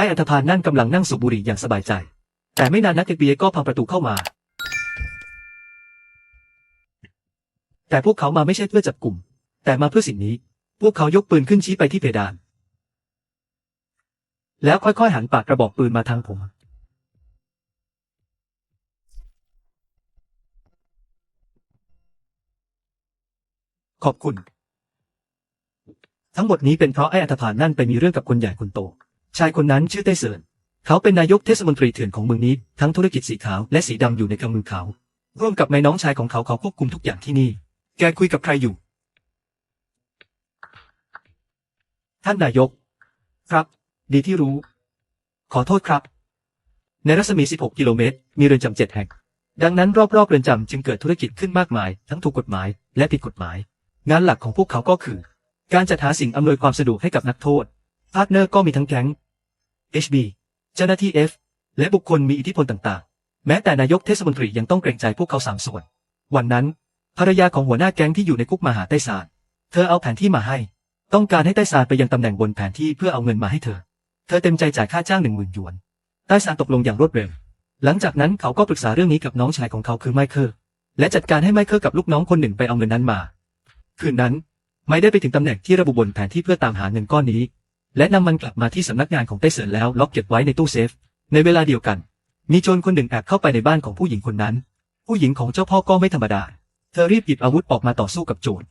อ้อันธพาลนั่นกำลังนั่งสูบบุหรี่อย่างสบายใจ แต่ไม่นานนักเอเบียก็พังประตูเข้ามา แต่พวกเขามาไม่ใช่เพื่อจับกลุ่ม แต่มาเพื่อสิ่งนี้ พวกเขายกปืนขึ้นชี้ไปที่เพดาน แล้วค่อยๆหันปากกระบอกปืนมาทางผม ขอบคุณ ทั้งหมดนี้เป็นเพราะไอ้อัฐพานนั่นไปมีเรื่องกับคนใหญ่คนโต ชายคนนั้นชื่อเต้เซินเขาเป็นนายกเทศมนตรีเถื่อนของเมืองนี้ ทั้งธุรกิจสีขาวและสีดำอยู่ในกำมือเขา ร่วมกับนายน้องชายของเขาเขาควบคุมทุกอย่างที่นี่ แกคุยกับใครอยู่ ท่านนายก ครับ ดีที่รู้ ขอโทษครับ ในรัศมี 16 กิโลเมตร มีเรือนจำเจ็ดแห่ง ดังนั้นรอบๆเรือนจำจึงเกิดธุรกิจขึ้นมากมาย ทั้งถูกกฎหมาย และผิดกฎหมาย งานหลักของพวกเขาก็คือ การจัดหาสิ่งอำนวยความสะดวกให้กับนักโทษ พาร์ทเนอร์ก็มีทั้งแก๊ง HB เจ้าหน้าที่ F และบุคคลมีอิทธิพลต่างๆ แม้แต่นายกเทศมนตรียังต้องเกรงใจพวกเขาสามส่วน วันนั้น ภรรยาของหัวหน้าแก๊งที่อยู่ในคุกมาหาไต้ซาน เธอเอาแผนที่มาให้ ต้องการให้ไต้ซานไปยังตำแหน่งบนแผนที่เพื่อเอาเงินมาให้เธอ เธอเต็มใจจ่ายค่าจ้างหนึ่งหมื่นหยวน ไต้ซานตกลงอย่างรวดเร็ว หลังจากนั้นเขาก็ปรึกษาเรื่องนี้กับน้องชายของเขาคือไมเคิล และจัดการให้ไมเคิลกับลูกน้องคนหนึ่งไปเอาเงินนั้นมา คืนนั้น ไม่ได้ไปถึงตำแหน่งที่ระบุบนแผนที่เพื่อตามหาเงินก้อนนี้ และนำมันกลับมาที่สำนักงานของไต้เสินแล้วล็อกเก็บไว้ในตู้เซฟ ในเวลาเดียวกัน มีโจรคนหนึ่งแอบเข้าไปในบ้านของผู้หญิงคนนั้น ผู้หญิงของเจ้าพ่อก็ไม่ธรรมดา เธอรีบหยิบอาวุธออกมาต่อสู้กับโจร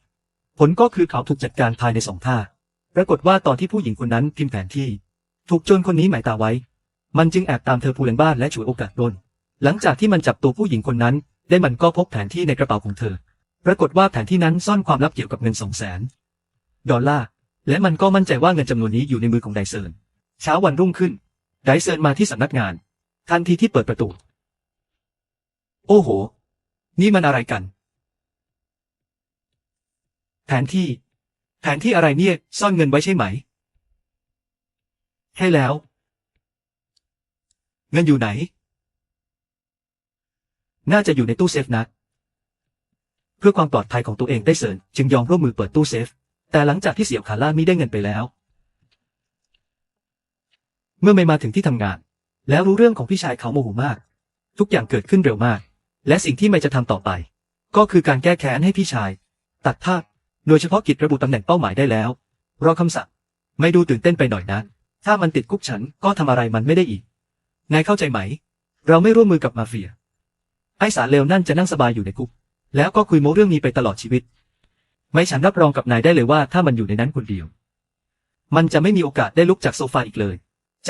ผลก็คือเขาถูกจัดการภายในสองท่า ปรากฏว่าตอนที่ผู้หญิงคนนั้นพิมพ์แผนที่ ถูกโจรคนนี้หมายตาไว้ มันจึงแอบตามเธอพูเลนบ้านและฉวยโอกาสปล้น หลังจากที่มันจับตัวผู้หญิงคนนั้น ได้มันก็พบแผนที่ในกระเป๋าของเธอ ปรากฏว่าแผนที่นั้นซ่อนความลับเกี่ยวกับเงินสองแสนดอลลาร์ และมันก็มั่นใจว่าเงินจำนวนนี้อยู่ในมือของไดเซิร์นเช้าวันรุ่งขึ้น ไดเซิร์นมาที่สำนักงาน ทันทีที่เปิดประตู โอ้โห นี่มันอะไรกัน แผนที่ แผนที่อะไรเนี่ย ซ่อนเงินไว้ใช่ไหม ใช่แล้ว เงินอยู่ไหน น่าจะอยู่ในตู้เซฟนะ เพื่อความปลอดภัยของตัวเองได้เซินจึงยอมร่วมมือเปิดตู้เซฟ แต่หลังจากที่เสี่ยวขาล่ามีได้เงินไปแล้ว เมื่อไม่มาถึงที่ทำงาน แล้วรู้เรื่องของพี่ชายเขาโมโหมาก ทุกอย่างเกิดขึ้นเร็วมาก และสิ่งที่ไม่จะทำต่อไป ก็คือการแก้แค้นให้พี่ชาย ตัดภาพโดยเฉพาะกิจระบุตำแหน่งเป้าหมายได้แล้วรอคำสั่งไม่ดูตื่นเต้นไปหน่อยนะถ้ามันติดคุกฉันก็ทำอะไรมันไม่ได้อีกนายเข้าใจไหม เราไม่ร่วมมือกับมาเฟียไอ้สารเลวนั่นจะนั่งสบายอยู่ในคุก แล้วก็คุยโม้เรื่องนี้ไปตลอดชีวิต ไม่ฉันรับรองกับนายได้เลยว่าถ้ามันอยู่ในนั้นคนเดียว มันจะไม่มีโอกาสได้ลุกจากโซฟาอีกเลย